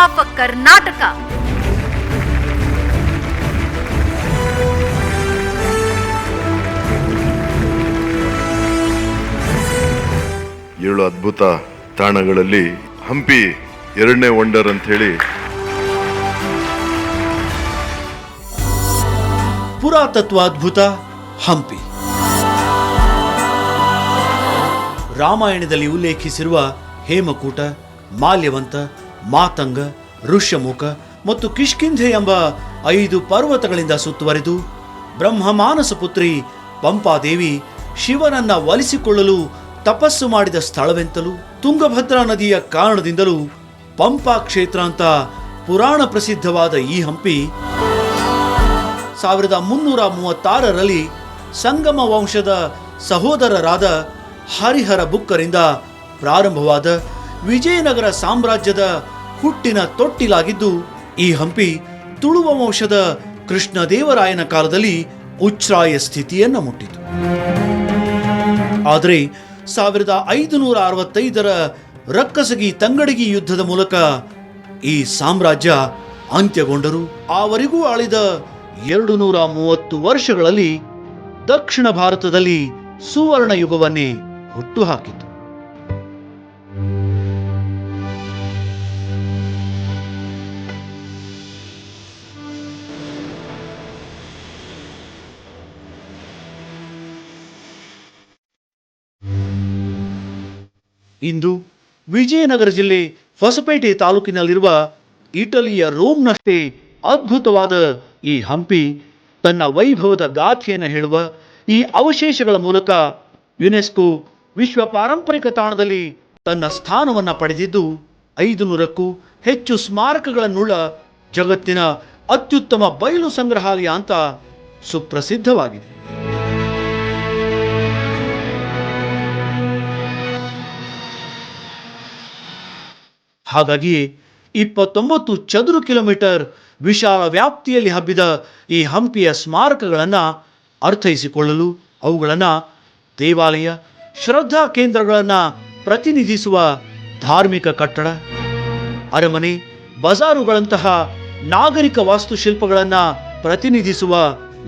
Of Karnataka. ಏಳು ಅದ್ಭುತ ತಾಣಗಳಲ್ಲಿ ಹಂಪಿ ಎರಡನೇ ವಂಡರ್ ಅಂತ ಹೇಳಿ ಪುರಾತತ್ವ ಅದ್ಭುತ ಹಂಪಿ. ರಾಮಾಯಣದಲ್ಲಿ ಉಲ್ಲೇಖಿಸಿರುವ ಹೇಮಕೂಟ ಮಾಲ್ಯವಂತ ಮಾತಂಗ, ಋಷ್ಯಮುಖ ಮತ್ತು ಕಿಷ್ಕಿಂಧೆ ಎಂಬ ಐದು ಪರ್ವತಗಳಿಂದ ಸುತ್ತುವರಿದು ಬ್ರಹ್ಮಮಾನಸ ಪುತ್ರಿ ಪಂಪಾದೇವಿ ಶಿವನನ್ನ ಒಲಿಸಿಕೊಳ್ಳಲು ತಪಸ್ಸು ಮಾಡಿದ ಸ್ಥಳವೆಂತಲೂ ತುಂಗಭದ್ರಾ ನದಿಯ ಕಾರಣದಿಂದಲೂ ಪಂಪಾ ಕ್ಷೇತ್ರ ಅಂತ ಪುರಾಣ ಪ್ರಸಿದ್ಧವಾದ ಈ ಹಂಪಿ ಸಾವಿರದ ಮುನ್ನೂರ ಮೂವತ್ತಾರರಲ್ಲಿ ಸಂಗಮ ವಂಶದ ಸಹೋದರರಾದ ಹರಿಹರ ಬುಕ್ಕರಿಂದ ಪ್ರಾರಂಭವಾದ ವಿಜಯನಗರ ಸಾಮ್ರಾಜ್ಯದ ಹುಟ್ಟಿನ ತೊಟ್ಟಿಲಾಗಿದ್ದು, ಈ ಹಂಪಿ ತುಳುವ ವಂಶದ ಕೃಷ್ಣದೇವರಾಯನ ಕಾಲದಲ್ಲಿ ಉಚ್ಛ್ರಾಯ ಸ್ಥಿತಿಯನ್ನು ಮುಟ್ಟಿತು. ಆದರೆ ಸಾವಿರದ ಐದುನೂರ ಅರವತ್ತೈದರ ರಕ್ಕಸಗಿ ತಂಗಡಗಿ ಯುದ್ಧದ ಮೂಲಕ ಈ ಸಾಮ್ರಾಜ್ಯ ಅಂತ್ಯಗೊಂಡರು. ಆವರೆಗೂ ಆಳಿದ ಎರಡು ನೂರ ಮೂವತ್ತು ವರ್ಷಗಳಲ್ಲಿ ದಕ್ಷಿಣ ಭಾರತದಲ್ಲಿ ಸುವರ್ಣ ಯುಗವನ್ನೇ ಹುಟ್ಟುಹಾಕಿತು ಇಂದು ವಿಜಯನಗರ ಜಿಲ್ಲೆ ಹೊಸಪೇಟೆ ತಾಲೂಕಿನಲ್ಲಿರುವ ಇಟಲಿಯ ರೋಮ್ನಷ್ಟೇ ಅದ್ಭುತವಾದ ಈ ಹಂಪಿ ತನ್ನ ವೈಭವದ ಗಾಥೆಯನ್ನು ಹೇಳುವ ಈ ಅವಶೇಷಗಳ ಮೂಲಕ ಯುನೆಸ್ಕೋ ವಿಶ್ವ ಪಾರಂಪರಿಕ ತಾಣದಲ್ಲಿ ತನ್ನ ಸ್ಥಾನವನ್ನು ಪಡೆದಿದ್ದು ಐದು ನೂರಕ್ಕೂ ಹೆಚ್ಚು ಸ್ಮಾರಕಗಳನ್ನುಳ್ಳ ಜಗತ್ತಿನ ಅತ್ಯುತ್ತಮ ಬಯಲು ಸಂಗ್ರಹಾಲಯ ಅಂತ ಸುಪ್ರಸಿದ್ಧವಾಗಿದೆ. ಹಾಗಾಗಿಯೇ ಇಪ್ಪತ್ತೊಂಬತ್ತು ಚದುರು ಕಿಲೋಮೀಟರ್ ವಿಶಾಲ ವ್ಯಾಪ್ತಿಯಲ್ಲಿ ಹಬ್ಬಿದ ಈ ಹಂಪಿಯ ಸ್ಮಾರಕಗಳನ್ನು ಅರ್ಥೈಸಿಕೊಳ್ಳಲು ಅವುಗಳನ್ನು ದೇವಾಲಯ, ಶ್ರದ್ಧಾ ಕೇಂದ್ರಗಳನ್ನು ಪ್ರತಿನಿಧಿಸುವ ಧಾರ್ಮಿಕ ಕಟ್ಟಡ, ಅರಮನೆ, ಬಜಾರುಗಳಂತಹ ನಾಗರಿಕ ವಾಸ್ತುಶಿಲ್ಪಗಳನ್ನು ಪ್ರತಿನಿಧಿಸುವ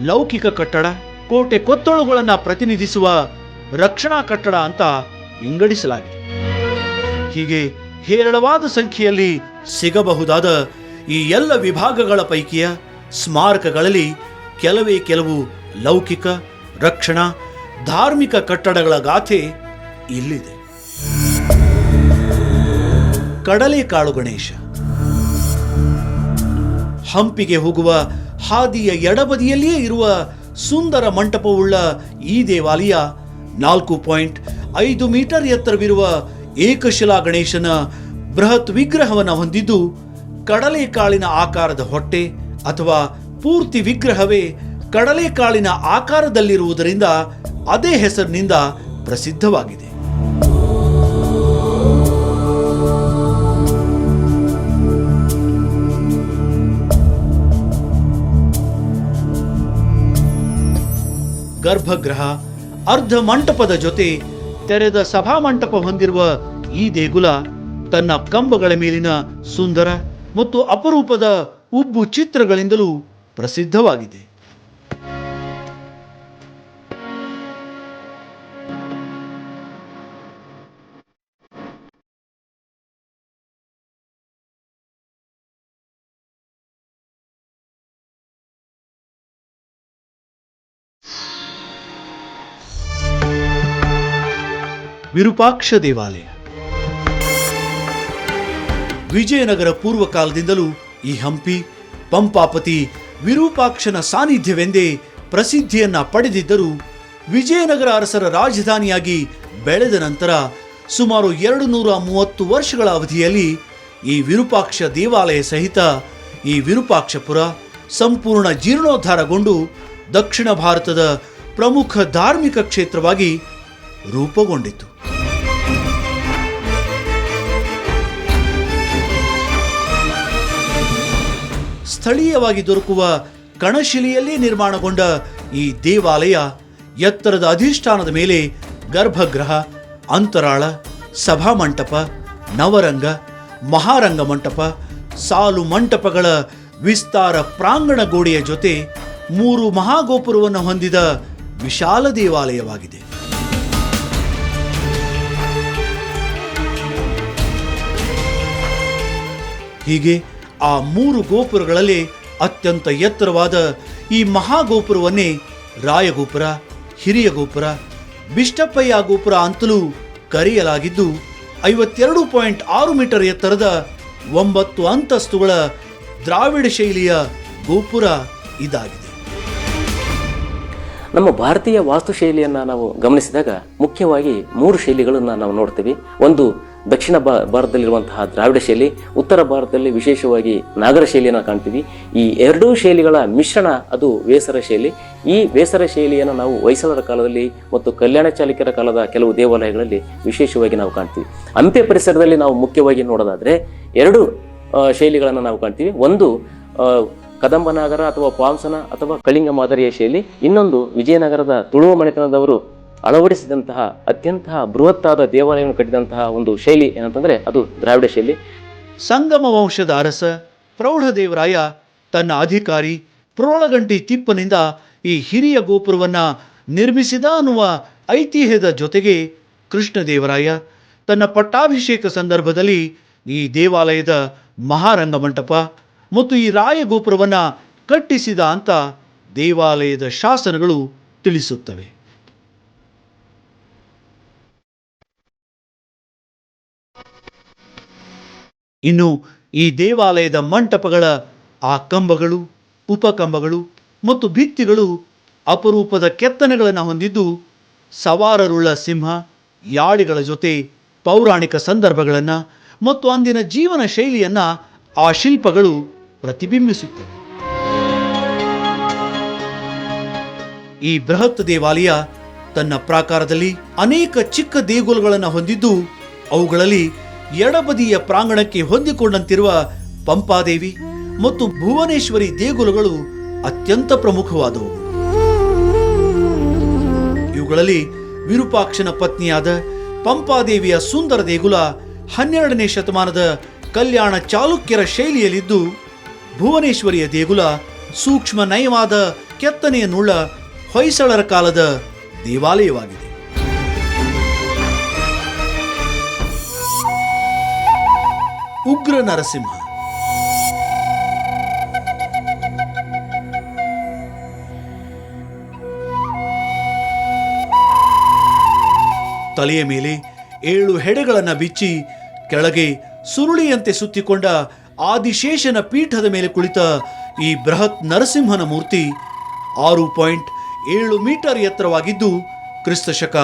ಲೌಕಿಕ ಕಟ್ಟಡ, ಕೋಟೆ ಕೊತ್ತಳುಗಳನ್ನು ಪ್ರತಿನಿಧಿಸುವ ರಕ್ಷಣಾ ಕಟ್ಟಡ ಅಂತ ವಿಂಗಡಿಸಲಾಗಿದೆ. ಹೀಗೆ ಹೇರಳವಾದ ಸಂಖ್ಯೆಯಲ್ಲಿ ಸಿಗಬಹುದಾದ ಈ ಎಲ್ಲ ವಿಭಾಗಗಳ ಪೈಕಿಯ ಸ್ಮಾರಕಗಳಲ್ಲಿ ಕೆಲವೇ ಕೆಲವು ಲೌಕಿಕ, ರಕ್ಷಣಾ, ಧಾರ್ಮಿಕ ಕಟ್ಟಡಗಳ ಗಾಥೆ ಇಲ್ಲಿದೆ. ಕಡಲೆಕಾಳು ಗಣೇಶ. ಹಂಪಿಗೆ ಹೋಗುವ ಹಾದಿಯ ಎಡಬದಿಯಲ್ಲಿಯೇ ಇರುವ ಸುಂದರ ಮಂಟಪವುಳ್ಳ ಈ ದೇವಾಲಯ ನಾಲ್ಕು ಪಾಯಿಂಟ್ ಐದು ಮೀಟರ್ ಎತ್ತರವಿರುವ ಏಕಶಿಲಾ ಗಣೇಶನ ಬೃಹತ್ ವಿಗ್ರಹವನ್ನು ಹೊಂದಿದ್ದು ಕಡಲೆಕಾಳಿನ ಆಕಾರದ ಹೊಟ್ಟೆ ಅಥವಾ ಪೂರ್ತಿ ವಿಗ್ರಹವೇ ಕಡಲೆಕಾಳಿನ ಆಕಾರದಲ್ಲಿರುವುದರಿಂದ ಅದೇ ಹೆಸರಿನಿಂದ ಪ್ರಸಿದ್ಧವಾಗಿದೆ. ಗರ್ಭಗೃಹ, ಅರ್ಧ ಮಂಟಪದ ಜೊತೆ ತೆರೆದ ಸಭಾಮಂಟಪ ಹೊಂದಿರುವ ಈ ದೇಗುಲ ತನ್ನ ಕಂಬಗಳ ಮೇಲಿನ ಸುಂದರ ಮತ್ತು ಅಪರೂಪದ ಉಬ್ಬು ಚಿತ್ರಗಳಿಂದಲೂ ಪ್ರಸಿದ್ಧವಾಗಿದೆ. ವಿರೂಪಾಕ್ಷ ದೇವಾಲಯ. ವಿಜಯನಗರ ಪೂರ್ವ ಕಾಲದಿಂದಲೂ ಈ ಹಂಪಿ ಪಂಪಾಪತಿ ವಿರೂಪಾಕ್ಷನ ಸಾನ್ನಿಧ್ಯವೆಂದೇ ಪ್ರಸಿದ್ಧಿಯನ್ನ ಪಡೆದಿದ್ದರೂ ವಿಜಯನಗರ ಅರಸರ ರಾಜಧಾನಿಯಾಗಿ ಬೆಳೆದ ನಂತರ ಸುಮಾರು ಎರಡು ನೂರ ಮೂವತ್ತು ವರ್ಷಗಳ ಅವಧಿಯಲ್ಲಿ ಈ ವಿರೂಪಾಕ್ಷ ದೇವಾಲಯ ಸಹಿತ ಈ ವಿರೂಪಾಕ್ಷಪುರ ಸಂಪೂರ್ಣ ಜೀರ್ಣೋದ್ಧಾರಗೊಂಡು ದಕ್ಷಿಣ ಭಾರತದ ಪ್ರಮುಖ ಧಾರ್ಮಿಕ ಕ್ಷೇತ್ರವಾಗಿ ರೂಪುಗೊಂಡಿತು. ಸ್ಥಳೀಯವಾಗಿ ದೊರಕುವ ಕಣಶಿಲೆಯಲ್ಲೇ ನಿರ್ಮಾಣಗೊಂಡ ಈ ದೇವಾಲಯ ಎತ್ತರದ ಅಧಿಷ್ಠಾನದ ಮೇಲೆ ಗರ್ಭಗೃಹ, ಅಂತರಾಳ ಸಭಾಮಂಟಪ ನವರಂಗ, ಮಹಾರಂಗ ಮಂಟಪ, ಸಾಲು ಮಂಟಪಗಳ ವಿಸ್ತಾರ ಪ್ರಾಂಗಣ ಗೋಡೆಯ ಜೊತೆ ಮೂರು ಮಹಾಗೋಪುರವನ್ನು ಹೊಂದಿದ ವಿಶಾಲ ದೇವಾಲಯವಾಗಿದೆ. ಹೀಗೆ ಆ ಮೂರು ಗೋಪುರಗಳಲ್ಲಿ ಅತ್ಯಂತ ಎತ್ತರವಾದ ಈ ಮಹಾಗೋಪುರವನ್ನೇ ರಾಯಗೋಪುರ ಹಿರಿಯ ಗೋಪುರ ಬಿಷ್ಟಪ್ಪಯ್ಯ ಗೋಪುರ ಅಂತಲೂ ಕರೆಯಲಾಗಿದ್ದು, ಐವತ್ತೆರಡು ಪಾಯಿಂಟ್ ಆರು ಮೀಟರ್ ಎತ್ತರದ ಒಂಬತ್ತು ಅಂತಸ್ತುಗಳ ದ್ರಾವಿಡ ಶೈಲಿಯ ಗೋಪುರ ಇದಾಗಿದೆ. ನಮ್ಮ ಭಾರತೀಯ ವಾಸ್ತುಶೈಲಿಯನ್ನು ನಾವು ಗಮನಿಸಿದಾಗ ಮುಖ್ಯವಾಗಿ ಮೂರು ಶೈಲಿಗಳನ್ನು ನಾವು ನೋಡ್ತೀವಿ. ಒಂದು ದಕ್ಷಿಣ ಭಾ ಭಾರತದಲ್ಲಿರುವಂತಹ ದ್ರಾವಿಡ ಶೈಲಿ, ಉತ್ತರ ಭಾರತದಲ್ಲಿ ವಿಶೇಷವಾಗಿ ನಾಗರ ಶೈಲಿಯನ್ನು ಕಾಣ್ತೀವಿ. ಈ ಎರಡೂ ಶೈಲಿಗಳ ಮಿಶ್ರಣ ಅದು ವೇಸರ ಶೈಲಿ. ಈ ವೇಸರ ಶೈಲಿಯನ್ನು ನಾವು ಹೊಯ್ಸಳರ ಕಾಲದಲ್ಲಿ ಮತ್ತು ಕಲ್ಯಾಣ ಚಾಲುಕ್ಯರ ಕಾಲದ ಕೆಲವು ದೇವಾಲಯಗಳಲ್ಲಿ ವಿಶೇಷವಾಗಿ ನಾವು ಕಾಣ್ತೀವಿ. ಹಂಪೆ ಪರಿಸರದಲ್ಲಿ ನಾವು ಮುಖ್ಯವಾಗಿ ನೋಡೋದಾದರೆ ಎರಡು ಶೈಲಿಗಳನ್ನು ನಾವು ಕಾಣ್ತೀವಿ. ಒಂದು ಕದಂಬನಾಗರ ಅಥವಾ ಪಾಂಸನ ಅಥವಾ ಕಳಿಂಗ ಮಾದರಿಯ ಶೈಲಿ. ಇನ್ನೊಂದು ವಿಜಯನಗರದ ತುಳುವ ಮನೆತನದವರು ಅಳವಡಿಸಿದಂತಹ ಅತ್ಯಂತ ಬೃಹತ್ತಾದ ದೇವಾಲಯವನ್ನು ಕಟ್ಟಿದಂತಹ ಒಂದು ಶೈಲಿ ಏನಂತಂದರೆ ಅದು ದ್ರಾವಿಡ ಶೈಲಿ. ಸಂಗಮ ವಂಶದ ಅರಸ ಪ್ರೌಢದೇವರಾಯ ತನ್ನ ಅಧಿಕಾರಿ ಪ್ರೋಳಗಂಟಿ ತಿಪ್ಪನಿಂದ ಈ ಹಿರಿಯ ಗೋಪುರವನ್ನು ನಿರ್ಮಿಸಿದ ಅನ್ನುವ ಐತಿಹ್ಯದ ಜೊತೆಗೆ ಕೃಷ್ಣದೇವರಾಯ ತನ್ನ ಪಟ್ಟಾಭಿಷೇಕ ಸಂದರ್ಭದಲ್ಲಿ ಈ ದೇವಾಲಯದ ಮಹಾರಂಗ ಮಂಟಪ ಮತ್ತು ಈ ರಾಯಗೋಪುರವನ್ನ ಕಟ್ಟಿಸಿದ ಅಂತ ದೇವಾಲಯದ ಶಾಸನಗಳು ತಿಳಿಸುತ್ತವೆ. ಇನ್ನು ಈ ದೇವಾಲಯದ ಮಂಟಪಗಳ ಆ ಕಂಬಗಳು ಉಪಕಂಬಗಳು ಮತ್ತು ಭಿತ್ತಿಗಳು ಅಪರೂಪದ ಕೆತ್ತನೆಗಳನ್ನು ಹೊಂದಿದ್ದು ಸವಾರರುಳ್ಳ ಸಿಂಹ, ಯಾಳಿಗಳ ಜೊತೆ ಪೌರಾಣಿಕ ಸಂದರ್ಭಗಳನ್ನು ಮತ್ತು ಅಂದಿನ ಜೀವನ ಶೈಲಿಯನ್ನು ಆ ಶಿಲ್ಪಗಳು ಪ್ರತಿಬಿಂಬಿಸುತ್ತವೆ. ಈ ಬೃಹತ್ ದೇವಾಲಯ ತನ್ನ ಪ್ರಾಕಾರದಲ್ಲಿ ಅನೇಕ ಚಿಕ್ಕ ದೇಗುಲಗಳನ್ನು ಹೊಂದಿದ್ದು ಅವುಗಳಲ್ಲಿ ಎಡಬದಿಯ ಪ್ರಾಂಗಣಕ್ಕೆ ಹೊಂದಿಕೊಂಡಂತಿರುವ ಪಂಪಾದೇವಿ ಮತ್ತು ಭುವನೇಶ್ವರಿ ದೇಗುಲಗಳು ಅತ್ಯಂತ ಪ್ರಮುಖವಾದವು. ಇವುಗಳಲ್ಲಿ ವಿರೂಪಾಕ್ಷನ ಪತ್ನಿಯಾದ ಪಂಪಾದೇವಿಯ ಸುಂದರ ದೇಗುಲ ಹನ್ನೆರಡನೇ ಶತಮಾನದ ಕಲ್ಯಾಣ ಚಾಲುಕ್ಯರ ಶೈಲಿಯಲ್ಲಿದ್ದು, ಭುವನೇಶ್ವರಿಯ ದೇಗುಲ ಸೂಕ್ಷ್ಮ ನಯವಾದ ಕೆತ್ತನೆಯನ್ನುಳ್ಳ ಹೊಯ್ಸಳರ ಕಾಲದ ದೇವಾಲಯವಾಗಿದೆ. ಉಗ್ರ ನರಸಿಂಹ. ತಲೆಯ ಮೇಲೆ ಏಳು ಹೆಡೆಗಳನ್ನು ಬಿಚ್ಚಿ ಕೆಳಗೆ ಸುರುಳಿಯಂತೆ ಸುತ್ತಿಕೊಂಡ ಆದಿಶೇಷನ ಪೀಠದ ಮೇಲೆ ಕುಳಿತ ಈ ಬೃಹತ್ ನರಸಿಂಹನ ಮೂರ್ತಿ ಆರು ಪಾಯಿಂಟ್ ಏಳು ಮೀಟರ್ ಎತ್ತರವಾಗಿದ್ದು ಕ್ರಿಸ್ತ ಶಕ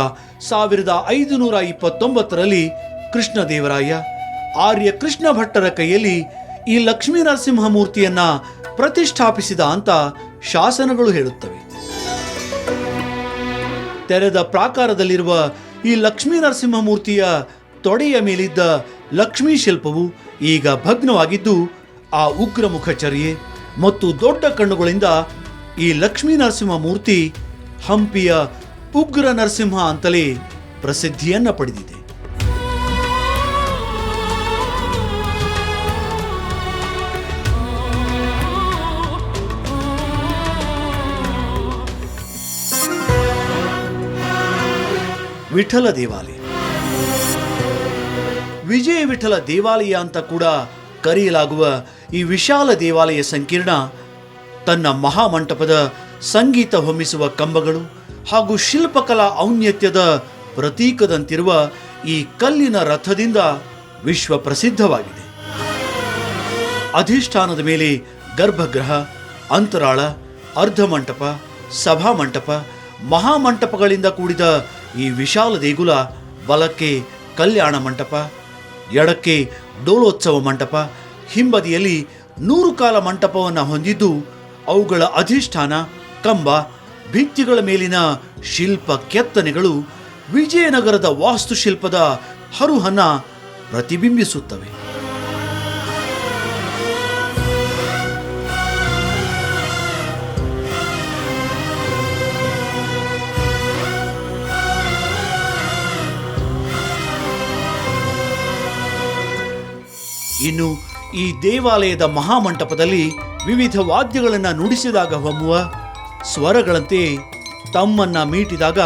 ಸಾವಿರದ ಐದುನೂರ ಇಪ್ಪತ್ತೊಂಬತ್ತರಲ್ಲಿ ಕೃಷ್ಣದೇವರಾಯ ಆರ್ಯ ಕೃಷ್ಣ ಭಟ್ಟರ ಕೈಯಲ್ಲಿ ಈ ಲಕ್ಷ್ಮೀ ನರಸಿಂಹ ಮೂರ್ತಿಯನ್ನ ಪ್ರತಿಷ್ಠಾಪಿಸಿದ ಅಂತ ಶಾಸನಗಳು ಹೇಳುತ್ತವೆ. ತೆರೆದ ಪ್ರಾಕಾರದಲ್ಲಿರುವ ಈ ಲಕ್ಷ್ಮೀ ನರಸಿಂಹ ಮೂರ್ತಿಯ ತೊಡೆಯ ಮೇಲಿದ್ದ ಲಕ್ಷ್ಮೀ ಶಿಲ್ಪವು ಈಗ ಭಗ್ನವಾಗಿದ್ದು, ಆ ಉಗ್ರ ಮುಖಚರ್ಯೆ ಮತ್ತು ದೊಡ್ಡ ಕಣ್ಣುಗಳಿಂದ ಈ ಲಕ್ಷ್ಮೀ ನರಸಿಂಹ ಮೂರ್ತಿ ಹಂಪಿಯ ಉಗ್ರ ನರಸಿಂಹ ಅಂತಲೇ ಪ್ರಸಿದ್ಧಿಯನ್ನ ಪಡೆದಿದೆ. ವಿಠಲ ದೇವಾಲಯ. ವಿಜಯ ವಿಠಲ ದೇವಾಲಯ ಅಂತ ಕೂಡ ಕರೆಯಲಾಗುವ ಈ ವಿಶಾಲ ದೇವಾಲಯ ಸಂಕೀರ್ಣ ತನ್ನ ಮಹಾಮಂಟಪದ ಸಂಗೀತ ಹೊಮ್ಮಿಸುವ ಕಂಬಗಳು ಹಾಗೂ ಶಿಲ್ಪಕಲಾ ಔನ್ನತ್ಯದ ಪ್ರತೀಕದಂತಿರುವ ಈ ಕಲ್ಲಿನ ರಥದಿಂದ ವಿಶ್ವ ಪ್ರಸಿದ್ಧವಾಗಿದೆ ಅಧಿಷ್ಠಾನದ ಮೇಲೆ ಗರ್ಭಗೃಹ, ಅಂತರಾಳ, ಅರ್ಧಮಂಟಪ, ಸಭಾಮಂಟಪ, ಮಹಾಮಂಟಪಗಳಿಂದ ಕೂಡಿದ ಈ ವಿಶಾಲ ದೇಗುಲ ಬಲಕ್ಕೆ ಕಲ್ಯಾಣ ಮಂಟಪ, ಎಡಕ್ಕೆ ಡೋಲೋತ್ಸವ ಮಂಟಪ, ಹಿಂಬದಿಯಲ್ಲಿ ನೂರು ಕಾಲ ಮಂಟಪವನ್ನು ಹೊಂದಿದ್ದು ಅವುಗಳ ಅಧಿಷ್ಠಾನ, ಕಂಬ, ಭಿತ್ತಿಗಳ ಮೇಲಿನ ಶಿಲ್ಪ ಕೆತ್ತನೆಗಳು ವಿಜಯನಗರದ ವಾಸ್ತುಶಿಲ್ಪದ ಹರುಹನ ಪ್ರತಿಬಿಂಬಿಸುತ್ತವೆ. ಇನ್ನು ಈ ದೇವಾಲಯದ ಮಹಾಮಂಟಪದಲ್ಲಿ ವಿವಿಧ ವಾದ್ಯಗಳನ್ನು ನುಡಿಸಿದಾಗ ಹೊಮ್ಮುವ ಸ್ವರಗಳಂತೆ ತಮ್ಮನ್ನ ಮೀಟಿದಾಗ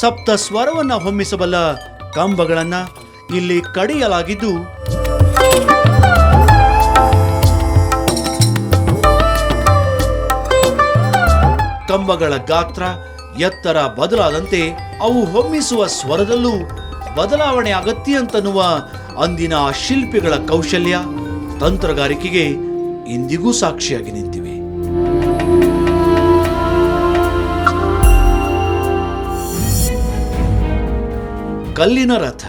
ಸಪ್ತ ಸ್ವರವನ್ನು ಹೊಮ್ಮಿಸಬಲ್ಲ ಕಂಬಗಳನ್ನು ಇಲ್ಲಿ ಕಡಿಯಲಾಗಿದ್ದು ಕಂಬಗಳ ಗಾತ್ರ ಎತ್ತರ ಬದಲಾದಂತೆ ಅವು ಹೊಮ್ಮಿಸುವ ಸ್ವರದಲ್ಲೂ ಬದಲಾವಣೆ ಅಗತ್ಯ ಅಂತನ್ನುವ ಅಂದಿನ ಆ ಶಿಲ್ಪಿಗಳ ಕೌಶಲ್ಯ ತಂತ್ರಗಾರಿಕೆಗೆ ಇಂದಿಗೂ ಸಾಕ್ಷಿಯಾಗಿ ನಿಂತಿವೆ. ಕಲ್ಲಿನ ರಥ.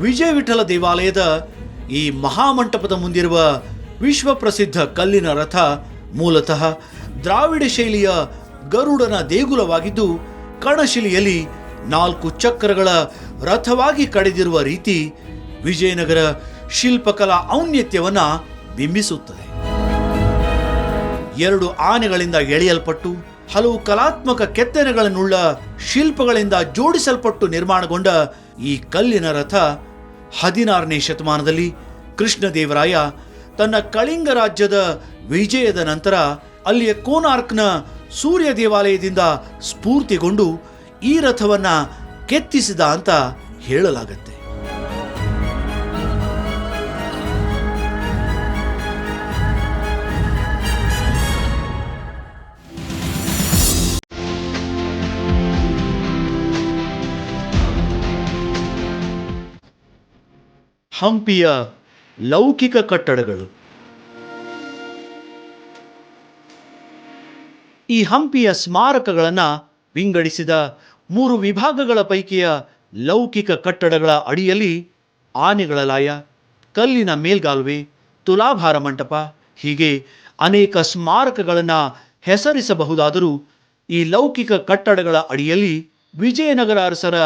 ವಿಜಯ ವಿಠಲ ದೇವಾಲಯದ ಈ ಮಹಾಮಂಟಪದ ಮುಂದಿರುವ ವಿಶ್ವ ಪ್ರಸಿದ್ಧ ಕಲ್ಲಿನ ರಥ ಮೂಲತಃ ದ್ರಾವಿಡ ಶೈಲಿಯ ಗರುಡನ ದೇಗುಲವಾಗಿದ್ದು ಕಣಶಿಲೆಯಲ್ಲಿ ನಾಲ್ಕು ಚಕ್ರಗಳ ರಥವಾಗಿ ಕಡಿದಿರುವ ರೀತಿ ವಿಜಯನಗರ ಶಿಲ್ಪಕಲಾ ಔನ್ನತ್ಯವನ್ನ ಬಿಂಬಿಸುತ್ತದೆ. ಎರಡು ಆನೆಗಳಿಂದ ಎಳೆಯಲ್ಪಟ್ಟು, ಹಲವು ಕಲಾತ್ಮಕ ಕೆತ್ತನೆಗಳನ್ನುಳ್ಳ ಶಿಲ್ಪಗಳಿಂದ ಜೋಡಿಸಲ್ಪಟ್ಟು ನಿರ್ಮಾಣಗೊಂಡ ಈ ಕಲ್ಲಿನ ರಥ ಹದಿನಾರನೇ ಶತಮಾನದಲ್ಲಿ ಕೃಷ್ಣದೇವರಾಯ ತನ್ನ ಕಳಿಂಗ ರಾಜ್ಯದ ವಿಜಯದ ನಂತರ ಅಲ್ಲಿಯ ಕೋನಾರ್ಕ್ನ ಸೂರ್ಯ ದೇವಾಲಯದಿಂದ ಸ್ಫೂರ್ತಿಗೊಂಡು ಈ ರಥವನ್ನ ಕೆತ್ತಿಸಿದ ಅಂತ ಹೇಳಲಾಗತ್ತೆ. ಹಂಪಿಯ ಲೌಕಿಕ ಕಟ್ಟಡಗಳು. ಈ ಹಂಪಿಯ ಸ್ಮಾರಕಗಳನ್ನು ವಿಂಗಡಿಸಿದ ಮೂರು ವಿಭಾಗಗಳ ಪೈಕಿಯ ಲೌಕಿಕ ಕಟ್ಟಡಗಳ ಅಡಿಯಲ್ಲಿ ಆನೆಗಳ ಲಾಯ, ಕಲ್ಲಿನ ಮೇಲ್ಗಾಲುವೆ, ತುಲಾಭಾರ ಮಂಟಪ, ಹೀಗೆ ಅನೇಕ ಸ್ಮಾರಕಗಳನ್ನು ಹೆಸರಿಸಬಹುದಾದರೂ ಈ ಲೌಕಿಕ ಕಟ್ಟಡಗಳ ಅಡಿಯಲ್ಲಿ ವಿಜಯನಗರ ಅರಸರ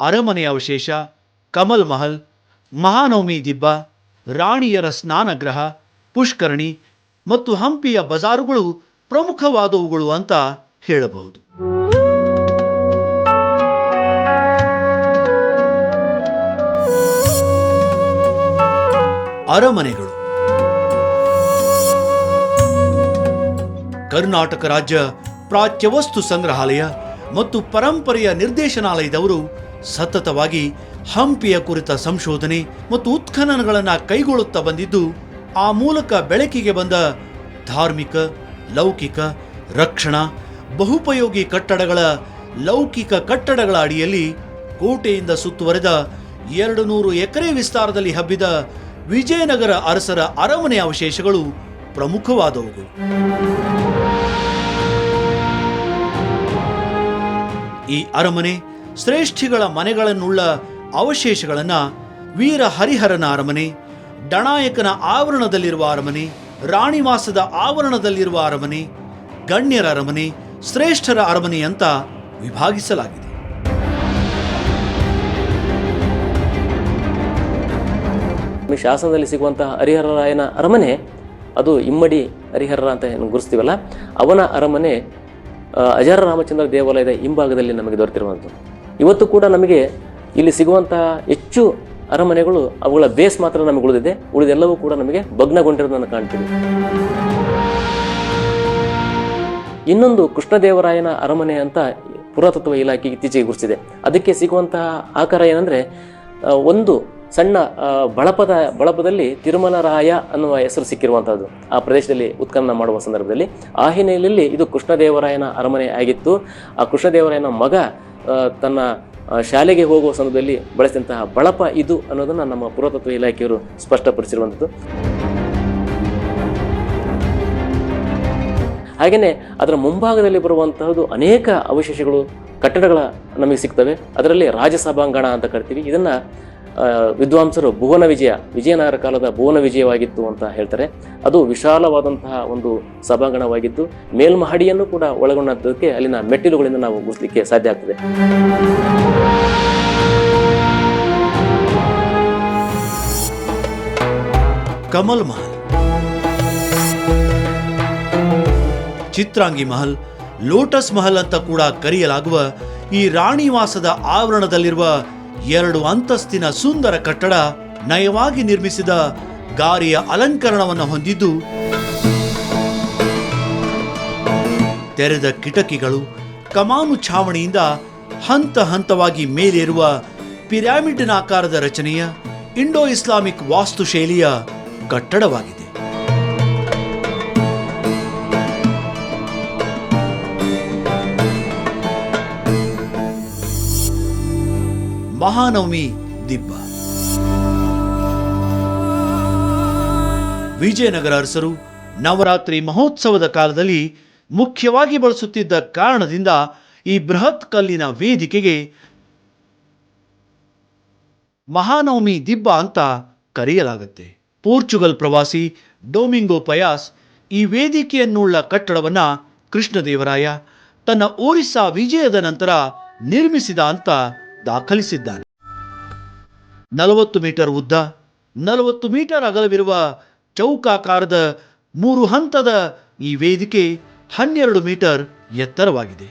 ಅರಮನೆ ಅವಶೇಷ, ಕಮಲ್ ಮಹಲ್, ಮಹಾನವಮಿ ದಿಬ್ಬ, ರಾಣಿಯರ ಸ್ನಾನಗೃಹ ಪುಷ್ಕರಣಿ ಮತ್ತು ಹಂಪಿಯ ಬಜಾರುಗಳು ಪ್ರಮುಖವಾದವುಗಳು ಅಂತ ಹೇಳಬಹುದು. ಅರಮನೆಗಳು. ಕರ್ನಾಟಕ ರಾಜ್ಯ ಪ್ರಾಚ್ಯ ವಸ್ತು ಸಂಗ್ರಹಾಲಯ ಮತ್ತು ಪರಂಪರೆಯ ನಿರ್ದೇಶನಾಲಯದವರು ಸತತವಾಗಿ ಹಂಪಿಯ ಕುರಿತ ಸಂಶೋಧನೆ ಮತ್ತು ಉತ್ಖನನಗಳನ್ನು ಕೈಗೊಳ್ಳುತ್ತಾ ಬಂದಿದ್ದು, ಆ ಮೂಲಕ ಬೆಳಕಿಗೆ ಬಂದ ಧಾರ್ಮಿಕ, ಲೌಕಿಕ, ರಕ್ಷಣಾ, ಬಹುಪಯೋಗಿ ಕಟ್ಟಡಗಳ ಲೌಕಿಕ ಕಟ್ಟಡಗಳ ಅಡಿಯಲ್ಲಿ ಕೋಟೆಯಿಂದ ಸುತ್ತುವರೆದ ಎರಡು ನೂರು ಎಕರೆ ವಿಸ್ತಾರದಲ್ಲಿ ಹಬ್ಬಿದ ವಿಜಯನಗರ ಅರಸರ ಅರಮನೆ ಅವಶೇಷಗಳು ಪ್ರಮುಖವಾದವುಗಳು. ಈ ಅರಮನೆ ಶ್ರೇಷ್ಠಿಗಳ ಮನೆಗಳನ್ನುಳ್ಳ ಅವಶೇಷಗಳನ್ನ ವೀರ ಹರಿಹರನ ಅರಮನೆ, ಡಣಾಯಕನ ಆವರಣದಲ್ಲಿರುವ ಅರಮನೆ, ರಾಣಿವಾಸದ ಆವರಣದಲ್ಲಿರುವ ಅರಮನೆ, ಗಣ್ಯರ ಅರಮನೆ, ಶ್ರೇಷ್ಠರ ಅರಮನೆ ಅಂತ ವಿಭಾಗಿಸಲಾಗಿದೆ. ಈ ಶಾಸನದಲ್ಲಿ ಸಿಗುವಂತಹ ಹರಿಹರರಾಯನ ಅರಮನೆ, ಅದು ಇಮ್ಮಡಿ ಹರಿಹರರ ಅಂತ ಏನು ಗುರುಸ್ತೀವಲ್ಲ ಅವನ ಅರಮನೆ ಅಜರ ರಾಮಚಂದ್ರ ದೇವಾಲಯದ ಹಿಂಭಾಗದಲ್ಲಿ ನಮಗೆ ದೊರೆತಿರುವಂಥದ್ದು. ಇವತ್ತು ಕೂಡ ನಮಗೆ ಇಲ್ಲಿ ಸಿಗುವಂತಹ ಹೆಚ್ಚು ಅರಮನೆಗಳು ಅವುಗಳ ಬೇಸ್ ಮಾತ್ರ ನಮಗೆ ಉಳಿದಿದೆ. ಉಳಿದೆಲ್ಲವೂ ಕೂಡ ನಮಗೆ ಭಗ್ನಗೊಂಡಿರೋದನ್ನು ಕಾಣ್ತೀವಿ. ಇನ್ನೊಂದು ಕೃಷ್ಣದೇವರಾಯನ ಅರಮನೆ ಅಂತ ಪುರಾತತ್ವ ಇಲಾಖೆ ಇತ್ತೀಚೆಗೆ ಗುರುತಿಸಿದೆ. ಅದಕ್ಕೆ ಸಿಗುವಂತಹ ಆಕಾರ ಏನಂದ್ರೆ ಒಂದು ಸಣ್ಣ ಬಳಪದ, ಬಳಪದಲ್ಲಿ ತಿರುಮಲರಾಯ ಅನ್ನುವ ಹೆಸರು ಸಿಕ್ಕಿರುವಂಥದ್ದು ಆ ಪ್ರದೇಶದಲ್ಲಿ ಉತ್ಖನನ ಮಾಡುವ ಸಂದರ್ಭದಲ್ಲಿ ಆ ಹಿನ್ನೆಲೆಯಲ್ಲಿ ಇದು ಕೃಷ್ಣದೇವರಾಯನ ಅರಮನೆ ಆಗಿತ್ತು. ಆ ಕೃಷ್ಣದೇವರಾಯನ ಮಗ ತನ್ನ ಶಾಲೆಗೆ ಹೋಗುವ ಸಂದರ್ಭದಲ್ಲಿ ಬಳಸಿದಂತಹ ಬಳಪ ಇದು ಅನ್ನೋದನ್ನು ನಮ್ಮ ಪುರಾತತ್ವ ಇಲಾಖೆಯವರು ಸ್ಪಷ್ಟಪಡಿಸಿರುವಂಥದ್ದು ಹಾಗೆಯೇ ಅದರ ಮುಂಭಾಗದಲ್ಲಿ ಬರುವಂತಹದ್ದು ಅನೇಕ ಅವಶೇಷಗಳು, ಕಟ್ಟಡಗಳ ನಮಗೆ ಸಿಗ್ತವೆ. ಅದರಲ್ಲಿ ರಾಜಸಭಾಂಗಣ ಅಂತ ಕರಿತೀವಿ. ಇದನ್ನ ವಿದ್ವಾಂಸರು ಭುವನ ವಿಜಯ, ವಿಜಯನಗರ ಕಾಲದ ಭುವನ ವಿಜಯವಾಗಿತ್ತು ಅಂತ ಹೇಳ್ತಾರೆ. ಅದು ವಿಶಾಲವಾದಂತಹ ಒಂದು ಸಭಾಂಗಣವಾಗಿದ್ದು, ಮೇಲ್ಮಹಡಿಯನ್ನು ಕೂಡ ಒಳಗೊಂಡದ್ದಕ್ಕೆ ಅಲ್ಲಿನ ಮೆಟ್ಟಿಲುಗಳಿಂದ ನಾವು ಗುರುತಿಸಲಿಕ್ಕೆ ಸಾಧ್ಯ ಆಗ್ತದೆ. ಕಮಲ್ ಮಹಲ್. ಚಿತ್ರಾಂಗಿ ಮಹಲ್, ಲೋಟಸ್ ಮಹಲ್ ಅಂತ ಕೂಡ ಕರೆಯಲಾಗುವ ಈ ರಾಣಿವಾಸದ ಆವರಣದಲ್ಲಿರುವ ಎರಡು ಅಂತಸ್ತಿನ ಸುಂದರ ಕಟ್ಟಡ ನಯವಾಗಿ ನಿರ್ಮಿಸಿದ ಗಾರಿಯ ಅಲಂಕರಣವನ್ನು ಹೊಂದಿದ್ದು, ತೆರೆದ ಕಿಟಕಿಗಳು, ಕಮಾನು ಛಾವಣಿಯಿಂದ ಹಂತ ಹಂತವಾಗಿ ಮೇಲೇರುವ ಪಿರಾಮಿಡ್ನ ಆಕಾರದ ರಚನೆಯ ಇಂಡೋ ಇಸ್ಲಾಮಿಕ್ ವಾಸ್ತುಶೈಲಿಯ ಕಟ್ಟಡವಾಗಿದೆ. ಮಹಾನವಮಿ ದಿಬ್ಬ. ವಿಜಯನಗರ ಅರಸರು ನವರಾತ್ರಿ ಮಹೋತ್ಸವದ ಕಾಲದಲ್ಲಿ ಮುಖ್ಯವಾಗಿ ಬಳಸುತ್ತಿದ್ದ ಕಾರಣದಿಂದ ಈ ಬೃಹತ್ ಕಲ್ಲಿನ ವೇದಿಕೆಗೆ ಮಹಾನವಮಿ ದಿಬ್ಬ ಅಂತ ಕರೆಯಲಾಗುತ್ತೆ. ಪೋರ್ಚುಗಲ್ ಪ್ರವಾಸಿ ಡೊಮಿಂಗೋ ಪಯಾಸ್ ಈ ವೇದಿಕೆಯನ್ನುಳ್ಳ ಕಟ್ಟಡವನ್ನ ಕೃಷ್ಣದೇವರಾಯ ತನ್ನ ಒರಿಸ್ಸಾ ವಿಜಯದ ನಂತರ ನಿರ್ಮಿಸಿದ ಅಂತ ದಾಖಲಿಸಿದ್ದಾನೆ. ನಲವತ್ತು ಮೀಟರ್ ಉದ್ದ, ನಲವತ್ತು ಮೀಟರ್ ಅಗಲವಿರುವ ಚೌಕಾಕಾರದ ಮೂರು ಹಂತದ ಈ ವೇದಿಕೆ ಹನ್ನೆರಡು ಮೀಟರ್ ಎತ್ತರವಾಗಿದೆ.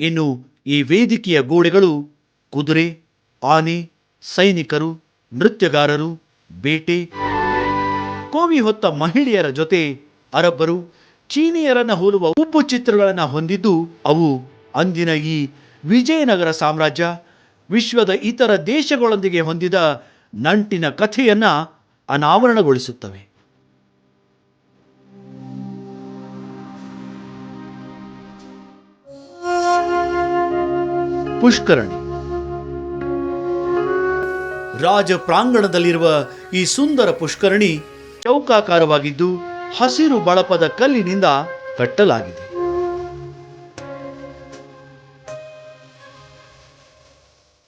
ಇನ್ನು ಈ ವೇದಿಕೆಯ ಗೋಡೆಗಳು ಕುದುರೆ, ಆನೆ, ಸೈನಿಕರು, ನೃತ್ಯಗಾರರು, ಬೇಟೆ ಕೋವಿ ಹೊತ್ತ ಮಹಿಳೆಯರ ಜೊತೆ ಅರಬ್ಬರು ಚೀನಿಯರನ್ನ ಹೋಲುವ ಉಬ್ಬು ಚಿತ್ರಗಳನ್ನು ಹೊಂದಿದ್ದು ಅವು ಅಂದಿನ ಈ ವಿಜಯನಗರ ಸಾಮ್ರಾಜ್ಯ ವಿಶ್ವದ ಇತರ ದೇಶಗಳೊಂದಿಗೆ ಹೊಂದಿದ ನಂಟಿನ ಕಥೆಯನ್ನ ಅನಾವರಣಗೊಳಿಸುತ್ತವೆ. ಪುಷ್ಕರಣಿ. ರಾಜ ಪ್ರಾಂಗಣದಲ್ಲಿರುವ ಈ ಸುಂದರ ಪುಷ್ಕರಣಿ ಚೌಕಾಕಾರವಾಗಿದ್ದು ಹಸಿರು ಬಳಪದ ಕಲ್ಲಿನಿಂದ ಕಟ್ಟಲಾಗಿದೆ.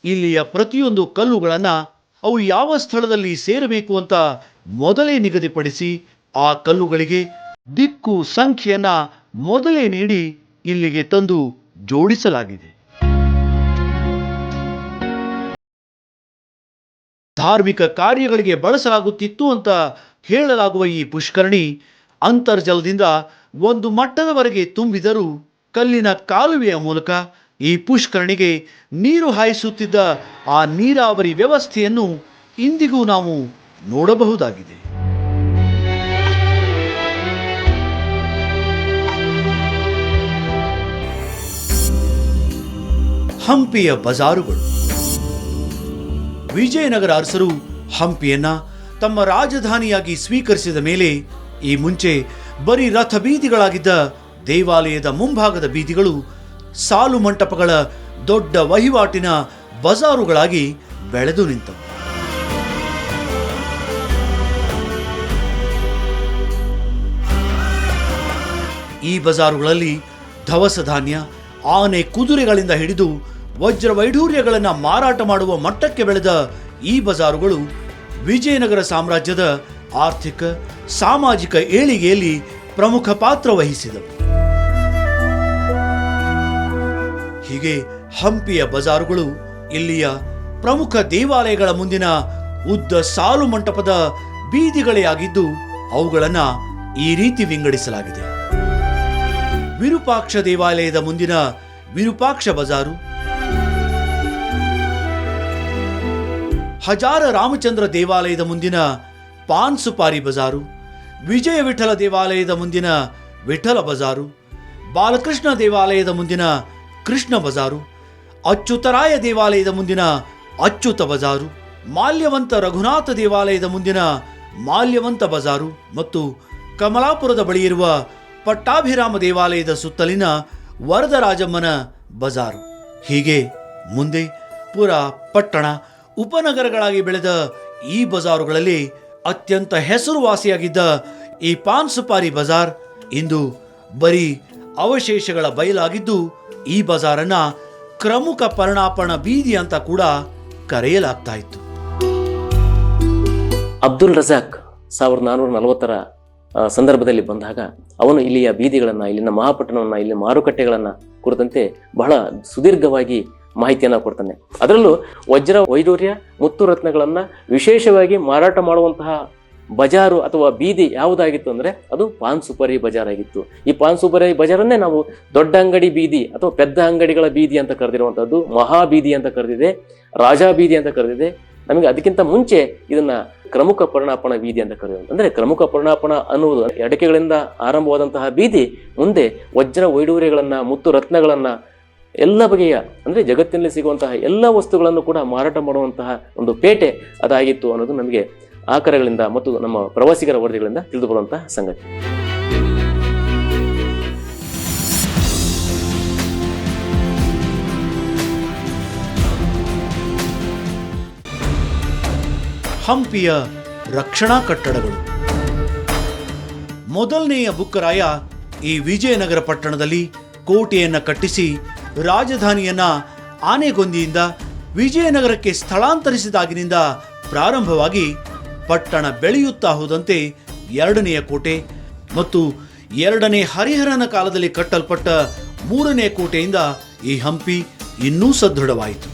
ಇಲ್ಲಿಯ ಪ್ರತಿಯೊಂದು ಕಲ್ಲುಗಳನ್ನ ಅವು ಯಾವ ಸ್ಥಳದಲ್ಲಿ ಸೇರಬೇಕು ಅಂತ ಮೊದಲೇ ನಿಗದಿಪಡಿಸಿ ಆ ಕಲ್ಲುಗಳಿಗೆ ದಿಕ್ಕು ಸಂಖ್ಯೆಯನ್ನ ಮೊದಲೇ ನೀಡಿ ಇಲ್ಲಿಗೆ ತಂದು ಜೋಡಿಸಲಾಗಿದೆ. ಧಾರ್ಮಿಕ ಕಾರ್ಯಗಳಿಗೆ ಬಳಸಲಾಗುತ್ತಿತ್ತು ಅಂತ ಹೇಳಲಾಗುವ ಈ ಪುಷ್ಕರಣಿ ಅಂತರ್ಜಲದಿಂದ ಒಂದು ಮಟ್ಟದವರೆಗೆ ತುಂಬಿದರೂ ಕಲ್ಲಿನ ಕಾಲುವೆಯ ಮೂಲಕ ಈ ಪುಷ್ಕರಣಿಗೆ ನೀರು ಹಾಯಿಸುತ್ತಿದ್ದ ಆ ನೀರಾವರಿ ವ್ಯವಸ್ಥೆಯನ್ನು ಇಂದಿಗೂ ನಾವು ನೋಡಬಹುದಾಗಿದೆ. ಹಂಪಿಯ ಬಜಾರುಗಳು. ವಿಜಯನಗರ ಅರಸರು ಹಂಪಿಯನ್ನ ತಮ್ಮ ರಾಜಧಾನಿಯಾಗಿ ಸ್ವೀಕರಿಸಿದ ಮೇಲೆ ಈ ಮುಂಚೆ ಬರೀ ರಥ ಬೀದಿಗಳಾಗಿದ್ದ ದೇವಾಲಯದ ಮುಂಭಾಗದ ಬೀದಿಗಳು ಸಾಲು ಮಂಟಪಗಳ ದೊಡ್ಡ ವಹಿವಾಟಿನ ಬಜಾರುಗಳಾಗಿ ಬೆಳೆದು ನಿಂತವು. ಈ ಬಜಾರುಗಳಲ್ಲಿ ಧವಸ ಧಾನ್ಯ, ಆನೆ ಕುದುರೆಗಳಿಂದ ಹಿಡಿದು ವಜ್ರ ವೈಢೂರ್ಯಗಳನ್ನು ಮಾರಾಟ ಮಾಡುವ ಮಟ್ಟಕ್ಕೆ ಬೆಳೆದ ಈ ಬಜಾರುಗಳು ವಿಜಯನಗರ ಸಾಮ್ರಾಜ್ಯದ ಆರ್ಥಿಕ, ಸಾಮಾಜಿಕ ಏಳಿಗೆಯಲ್ಲಿ ಪ್ರಮುಖ ಪಾತ್ರ ವಹಿಸಿದವು. ಹೀಗೆ ಹಂಪಿಯ ಬಜಾರುಗಳು ಇಲ್ಲಿಯ ಪ್ರಮುಖ ದೇವಾಲಯಗಳ ಮುಂದಿನ ಉದ್ದ ಸಾಲು ಮಂಟಪದ ಬೀದಿಗಳೇ ಆಗಿದ್ದು, ಅವುಗಳನ್ನು ಈ ರೀತಿ ವಿಂಗಡಿಸಲಾಗಿದೆ. ವಿರೂಪಾಕ್ಷ ದೇವಾಲಯದ ಮುಂದಿನ ವಿರೂಪಾಕ್ಷ ಬಜಾರು ಹಜಾರ ರಾಮಚಂದ್ರ ದೇವಾಲಯದ ಮುಂದಿನ ಪಾನ್ ಸುಪಾರಿ ಬಜಾರು, ವಿಜಯ ವಿಠಲ ದೇವಾಲಯದ ಮುಂದಿನ ವಿಠಲ ಬಜಾರು, ಬಾಲಕೃಷ್ಣ ದೇವಾಲಯದ ಮುಂದಿನ ಕೃಷ್ಣ ಬಜಾರು, ಅಚ್ಯುತರಾಯ ದೇವಾಲಯದ ಮುಂದಿನ ಅಚ್ಯುತ ಬಜಾರು, ಮಾಲ್ಯವಂತ ರಘುನಾಥ ದೇವಾಲಯದ ಮುಂದಿನ ಮಾಲ್ಯವಂತ ಬಜಾರು ಮತ್ತು ಕಮಲಾಪುರದ ಬಳಿ ಇರುವ ಪಟ್ಟಾಭಿರಾಮ ದೇವಾಲಯದ ಸುತ್ತಲಿನ ವರದರಾಜಮ್ಮನ ಬಜಾರು. ಹೀಗೆ ಮುಂದೆ ಪುರ ಪಟ್ಟಣ ಉಪನಗರಗಳಾಗಿ ಬೆಳೆದ ಈ ಬಜಾರುಗಳಲ್ಲಿ ಅತ್ಯಂತ ಹೆಸರುವಾಸಿಯಾಗಿದ್ದ ಈ ಪಾನ್ ಸುಪಾರಿ ಬಜಾರ್ ಇಂದು ಬರೀ ಅವಶೇಷಗಳ ಬಯಲಾಗಿದ್ದು, ಈ ಬಜಾರನ್ನ ಕ್ರಮುಖ ಪರ್ಣಾಪಣ ಬೀದಿ ಅಂತ ಕೂಡ ಕರೆಯಲಾಗ್ತಾ ಇತ್ತು. ಅಬ್ದುಲ್ ರಜಾಕ್ ಸಾವಿರದ ನಾನ್ನೂರ ನಲವತ್ತರ ಸಂದರ್ಭದಲ್ಲಿ ಬಂದಾಗ ಅವನು ಇಲ್ಲಿಯ ಬೀದಿಗಳನ್ನು, ಇಲ್ಲಿನ ಮಹಾಪಟ್ಟಣವನ್ನು ಇಲ್ಲಿ ಮಾರುಕಟ್ಟೆಗಳನ್ನು ಕುರಿತಂತೆ ಬಹಳ ಸುದೀರ್ಘವಾಗಿ ಮಾಹಿತಿಯನ್ನು ಕೊಡ್ತಾನೆ. ಅದರಲ್ಲೂ ವಜ್ರ ವೈಡೂರ್ಯ ಮುತ್ತು ರತ್ನಗಳನ್ನು ವಿಶೇಷವಾಗಿ ಮಾರಾಟ ಮಾಡುವಂತಹ ಬಜಾರು ಅಥವಾ ಬೀದಿ ಯಾವುದಾಗಿತ್ತು ಅಂದ್ರೆ ಅದು ಪಾನ್ ಸುಪರಿ ಬಜಾರ್ ಆಗಿತ್ತು. ಈ ಪಾನ್ ಸುಪರಿ ಬಜಾರನ್ನೇ ನಾವು ದೊಡ್ಡ ಅಂಗಡಿ ಬೀದಿ ಅಥವಾ ಪೆದ್ದ ಅಂಗಡಿಗಳ ಬೀದಿ ಅಂತ ಕರೆದಿರುವಂಥದ್ದು ಮಹಾ ಬೀದಿ ಅಂತ ಕರೆದಿದೆ, ರಾಜಾ ಬೀದಿ ಅಂತ ಕರೆದಿದೆ. ನಮಗೆ ಅದಕ್ಕಿಂತ ಮುಂಚೆ ಇದನ್ನ ಕ್ರಮುಖ ಪರಿಣಾಪಣ ಬೀದಿ ಅಂತ ಕರೆಯುವಂತ, ಅಂದ್ರೆ ಕ್ರಮುಖ ಪರ್ಣಾಪಣ ಅನ್ನುವುದು ಎಡಕೆಗಳಿಂದ ಆರಂಭವಾದಂತಹ ಬೀದಿ, ಮುಂದೆ ವಜ್ರ ವೈಡೂರ್ಯಗಳನ್ನು ಮುತ್ತು ರತ್ನಗಳನ್ನ ಎಲ್ಲ ಬಗೆಯ, ಅಂದ್ರೆ ಜಗತ್ತಿನಲ್ಲಿ ಸಿಗುವಂತಹ ಎಲ್ಲ ವಸ್ತುಗಳನ್ನು ಕೂಡ ಮಾರಾಟ ಮಾಡುವಂತಹ ಒಂದು ಪೇಟೆ ಅದಾಗಿತ್ತು ಅನ್ನೋದು ನಮಗೆ ಆಕರಗಳಿಂದ ಮತ್ತು ನಮ್ಮ ಪ್ರವಾಸಿಗರ ವರದಿಗಳಿಂದ ತಿಳಿದುಕೊಳ್ಳುವಂತಹ ಸಂಗತಿ. ಹಂಪಿಯ ರಕ್ಷಣಾ ಕಟ್ಟಡಗಳು. ಮೊದಲನೆಯ ಬುಕ್ಕರಾಯ ಈ ವಿಜಯನಗರ ಪಟ್ಟಣದಲ್ಲಿ ಕೋಟೆಯನ್ನು ಕಟ್ಟಿಸಿ ರಾಜಧಾನಿಯನ್ನ ಆನೆಗೊಂದಿಯಿಂದ ವಿಜಯನಗರಕ್ಕೆ ಸ್ಥಳಾಂತರಿಸಿದಾಗಿನಿಂದ ಪ್ರಾರಂಭವಾಗಿ ಪಟ್ಟಣ ಬೆಳೆಯುತ್ತಾ ಹೋದಂತೆ ಎರಡನೆಯ ಕೋಟೆ ಮತ್ತು ಎರಡನೇ ಹರಿಹರನ ಕಾಲದಲ್ಲಿ ಕಟ್ಟಲ್ಪಟ್ಟ ಮೂರನೇ ಕೋಟೆಯಿಂದ ಈ ಹಂಪಿ ಇನ್ನೂ ಸದೃಢವಾಯಿತು.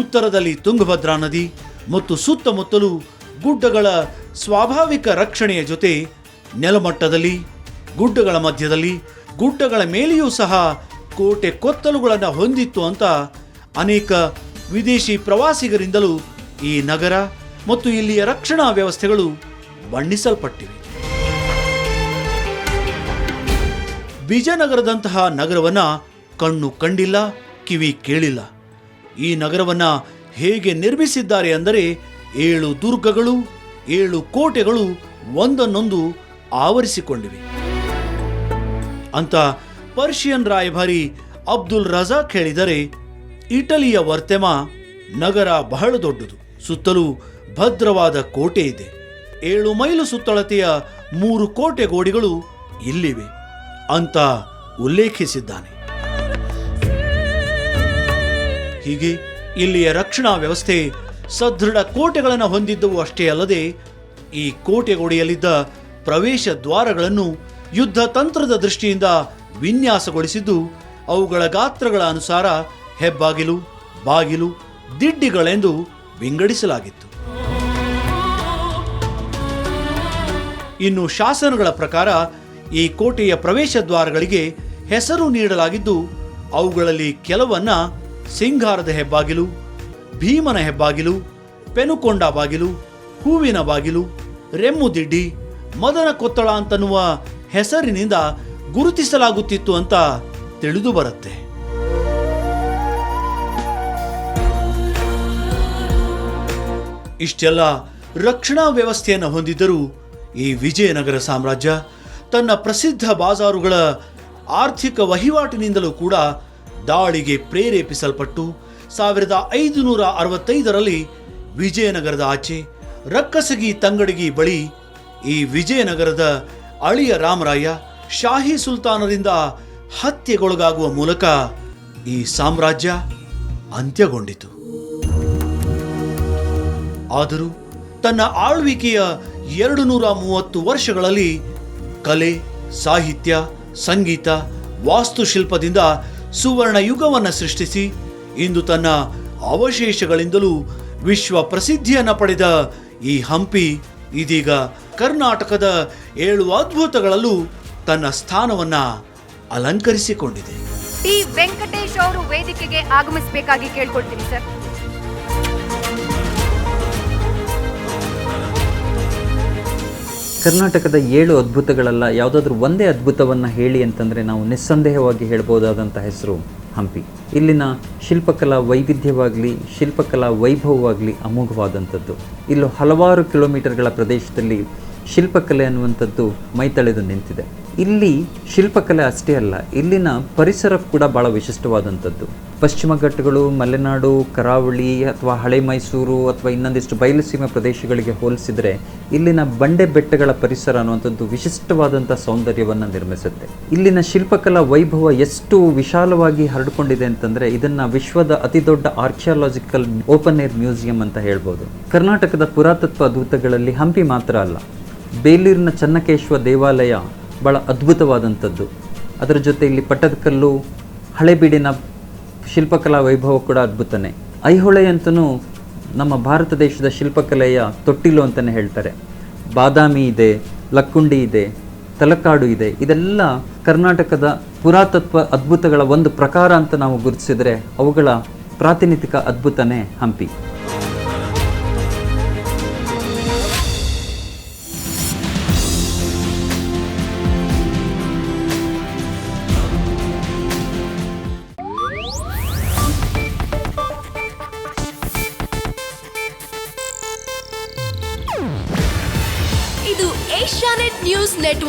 ಉತ್ತರದಲ್ಲಿ ತುಂಗಭದ್ರಾ ನದಿ ಮತ್ತು ಸುತ್ತಮುತ್ತಲು ಗುಡ್ಡಗಳ ಸ್ವಾಭಾವಿಕ ರಕ್ಷಣೆಯ ಜೊತೆ ನೆಲಮಟ್ಟದಲ್ಲಿ, ಗುಡ್ಡಗಳ ಮಧ್ಯದಲ್ಲಿ, ಗುಡ್ಡಗಳ ಮೇಲೆಯೂ ಸಹ ಕೋಟೆ ಕೊತ್ತಲುಗಳನ್ನು ಹೊಂದಿತ್ತು ಅಂತ ಅನೇಕ ವಿದೇಶಿ ಪ್ರವಾಸಿಗರಿಂದಲೂ ಈ ನಗರ ಮತ್ತು ಇಲ್ಲಿಯ ರಕ್ಷಣಾ ವ್ಯವಸ್ಥೆಗಳು ಬಣ್ಣಿಸಲ್ಪಟ್ಟಿವೆ. ವಿಜಯನಗರದಂತಹ ನಗರವನ್ನು ಕಣ್ಣು ಕಂಡಿಲ್ಲ, ಕಿವಿ ಕೇಳಿಲ್ಲ. ಈ ನಗರವನ್ನು ಹೇಗೆ ನಿರ್ಮಿಸಿದ್ದಾರೆ ಅಂದರೆ ಏಳು ದುರ್ಗಗಳು, ಏಳು ಕೋಟೆಗಳು ಒಂದನ್ನೊಂದು ಆವರಿಸಿಕೊಂಡಿವೆ. ಅಂತ ಪರ್ಷಿಯನ್ ರಾಯಭಾರಿ ಅಬ್ದುಲ್ ರಜಾಕ್ ಹೇಳಿದರೆ, ಇಟಲಿಯ ವರ್ತೆಮ ನಗರ ಬಹಳ ದೊಡ್ಡದು, ಸುತ್ತಲೂ ಭದ್ರವಾದ ಕೋಟೆ ಇದೆ. ಏಳು ಮೈಲು ಸುತ್ತಳತೆಯ ಮೂರು ಕೋಟೆ ಗೋಡೆಗಳು ಇಲ್ಲಿವೆ ಅಂತ ಉಲ್ಲೇಖಿಸಿದ್ದಾನೆ. ಹೀಗೆ ಇಲ್ಲಿಯ ರಕ್ಷಣಾ ವ್ಯವಸ್ಥೆ ಸದೃಢ ಕೋಟೆಗಳನ್ನು ಹೊಂದಿದ್ದವು ಅಷ್ಟೇ ಅಲ್ಲದೆ, ಈ ಕೋಟೆ ಕೋಟೆಗೋಡೆಯಲ್ಲಿದ್ದ ಪ್ರವೇಶ ದ್ವಾರಗಳನ್ನು ಯುದ್ಧ ತಂತ್ರದ ದೃಷ್ಟಿಯಿಂದ ವಿನ್ಯಾಸಗೊಳಿಸಿದ್ದು ಅವುಗಳ ಗಾತ್ರಗಳ ಅನುಸಾರ ಹೆಬ್ಬಾಗಿಲು, ಬಾಗಿಲು, ದಿಡ್ಡಿಗಳೆಂದು ವಿಂಗಡಿಸಲಾಗಿತ್ತು. ಇನ್ನು ಶಾಸನಗಳ ಪ್ರಕಾರ ಈ ಕೋಟೆಯ ಪ್ರವೇಶ ದ್ವಾರಗಳಿಗೆ ಹೆಸರು ನೀಡಲಾಗಿದ್ದು, ಅವುಗಳಲ್ಲಿ ಕೆಲವನ್ನ ಸಿಂಗಾರದ ಹೆಬ್ಬಾಗಿಲು, ಭೀಮನ ಹೆಬ್ಬಾಗಿಲು, ಪೆನುಕೊಂಡ ಬಾಗಿಲು, ಹೂವಿನ ಬಾಗಿಲು ರೆಮ್ಮುದಿಡ್ಡಿ ಮದನ ಕೊತ್ತಳ ಅಂತನ್ನುವ ಹೆಸರಿನಿಂದ ಗುರುತಿಸಲಾಗುತ್ತಿತ್ತು ಅಂತ ತಿಳಿದು ಬರುತ್ತೆ. ಇಷ್ಟೆಲ್ಲ ರಕ್ಷಣಾ ವ್ಯವಸ್ಥೆಯನ್ನು ಹೊಂದಿದ್ದರೂ ಈ ವಿಜಯನಗರ ಸಾಮ್ರಾಜ್ಯ ತನ್ನ ಪ್ರಸಿದ್ಧ ಬಾಜಾರುಗಳ ಆರ್ಥಿಕ ವಹಿವಾಟಿನಿಂದಲೂ ಕೂಡ ದಾಳಿಗೆ ಪ್ರೇರೇಪಿಸಲ್ಪಟ್ಟು ಸಾವಿರದ ಐದುನೂರ ಅರವತ್ತೈದರಲ್ಲಿ ವಿಜಯನಗರದ ಆಚೆ ರಕ್ಕಸಗಿ ತಂಗಡಗಿ ಬಳಿ ಈ ವಿಜಯನಗರದ ಅಳಿಯ ರಾಮರಾಯ ಶಾಹಿ ಸುಲ್ತಾನರಿಂದ ಹತ್ಯೆಗೊಳಗಾಗುವ ಮೂಲಕ ಈ ಸಾಮ್ರಾಜ್ಯ ಅಂತ್ಯಗೊಂಡಿತು. ಆದರೂ ತನ್ನ ಆಳ್ವಿಕೆಯ ಎರಡು ನೂರ ಮೂವತ್ತು ವರ್ಷಗಳಲ್ಲಿ ಕಲೆ, ಸಾಹಿತ್ಯ, ಸಂಗೀತ, ವಾಸ್ತುಶಿಲ್ಪದಿಂದ ಸುವರ್ಣ ಯುಗವನ್ನು ಸೃಷ್ಟಿಸಿ ಇಂದು ತನ್ನ ಅವಶೇಷಗಳಿಂದಲೂ ವಿಶ್ವ ಪ್ರಸಿದ್ಧಿಯನ್ನು ಪಡೆದ ಈ ಹಂಪಿ ಇದೀಗ ಕರ್ನಾಟಕದ ಏಳು ಅದ್ಭುತಗಳಲ್ಲೂ ತನ್ನ ಸ್ಥಾನವನ್ನ ಅಲಂಕರಿಸಿಕೊಂಡಿದೆ. ಟಿ ವೆಂಕಟೇಶ್ ಅವರು ವೇದಿಕೆಗೆ ಆಗಮಿಸಬೇಕಾಗಿ ಕೇಳ್ಕೊಳ್ತೀನಿ ಸರ್. ಕರ್ನಾಟಕದ ಏಳು ಅದ್ಭುತಗಳಲ್ಲ ಯಾವುದಾದ್ರೂ ಒಂದೇ ಅದ್ಭುತವನ್ನು ಹೇಳಿ ಅಂತಂದರೆ ನಾವು ನಿಸ್ಸಂದೇಹವಾಗಿ ಹೇಳ್ಬೋದಾದಂಥ ಹೆಸರು ಹಂಪಿ. ಇಲ್ಲಿನ ಶಿಲ್ಪಕಲಾ ವೈವಿಧ್ಯವಾಗಲಿ ಶಿಲ್ಪಕಲಾ ವೈಭವವಾಗಲಿ ಅಮೋಘವಾದಂಥದ್ದು. ಇಲ್ಲೂ ಹಲವಾರು ಕಿಲೋಮೀಟರ್ಗಳ ಪ್ರದೇಶದಲ್ಲಿ ಶಿಲ್ಪಕಲೆ ಅನ್ನುವಂಥದ್ದು ಮೈತಳೆದು ನಿಂತಿದೆ. ಇಲ್ಲಿ ಶಿಲ್ಪಕಲೆ ಅಷ್ಟೇ ಅಲ್ಲ, ಇಲ್ಲಿನ ಪರಿಸರ ಕೂಡ ಭಾಳ ವಿಶಿಷ್ಟವಾದಂಥದ್ದು. ಪಶ್ಚಿಮ ಘಟ್ಟಗಳು, ಮಲೆನಾಡು, ಕರಾವಳಿ ಅಥವಾ ಹಳೆ ಮೈಸೂರು ಅಥವಾ ಇನ್ನೊಂದಿಷ್ಟು ಬಯಲುಸೀಮೆ ಪ್ರದೇಶಗಳಿಗೆ ಹೋಲಿಸಿದರೆ ಇಲ್ಲಿನ ಬಂಡೆ ಬೆಟ್ಟಗಳ ಪರಿಸರ ಅನ್ನುವಂಥದ್ದು ವಿಶಿಷ್ಟವಾದಂಥ ಸೌಂದರ್ಯವನ್ನು ನಿರ್ಮಿಸುತ್ತೆ. ಇಲ್ಲಿನ ಶಿಲ್ಪಕಲಾ ವೈಭವ ಎಷ್ಟು ವಿಶಾಲವಾಗಿ ಹರಡಿಕೊಂಡಿದೆ ಅಂತಂದರೆ ಇದನ್ನು ವಿಶ್ವದ ಅತಿದೊಡ್ಡ ಆರ್ಕಿಯಾಲಜಿಕಲ್ ಓಪನ್ ಏರ್ ಮ್ಯೂಸಿಯಂ ಅಂತ ಹೇಳ್ಬೋದು. ಕರ್ನಾಟಕದ ಪುರಾತತ್ವ ದೂತಗಳಲ್ಲಿ ಹಂಪಿ ಮಾತ್ರ ಅಲ್ಲ, ಬೇಲೂರಿನ ಚನ್ನಕೇಶ್ವ ದೇವಾಲಯ ಭಾಳ ಅದ್ಭುತವಾದಂಥದ್ದು. ಅದರ ಜೊತೆ ಇಲ್ಲಿ ಪಟ್ಟದಕಲ್ಲು, ಹಳೆಬೀಡಿನ ಶಿಲ್ಪಕಲಾ ವೈಭವ ಕೂಡ ಅದ್ಭುತನೇ. ಐಹೊಳೆ ಅಂತಲೂ ನಮ್ಮ ಭಾರತ ದೇಶದ ಶಿಲ್ಪಕಲೆಯ ತೊಟ್ಟಿಲು ಅಂತಲೇ ಹೇಳ್ತಾರೆ. ಬಾದಾಮಿ ಇದೆ, ಲಕ್ಕುಂಡಿ ಇದೆ, ತಲಕಾಡು ಇದೆ. ಇದೆಲ್ಲ ಕರ್ನಾಟಕದ ಪುರಾತತ್ವ ಅದ್ಭುತಗಳ ಒಂದು ಪ್ರಕಾರ ಅಂತ ನಾವು ಗುರುತಿಸಿದರೆ ಅವುಗಳ ಪ್ರಾತಿನಿಧಿಕ ಅದ್ಭುತನೇ ಹಂಪಿ.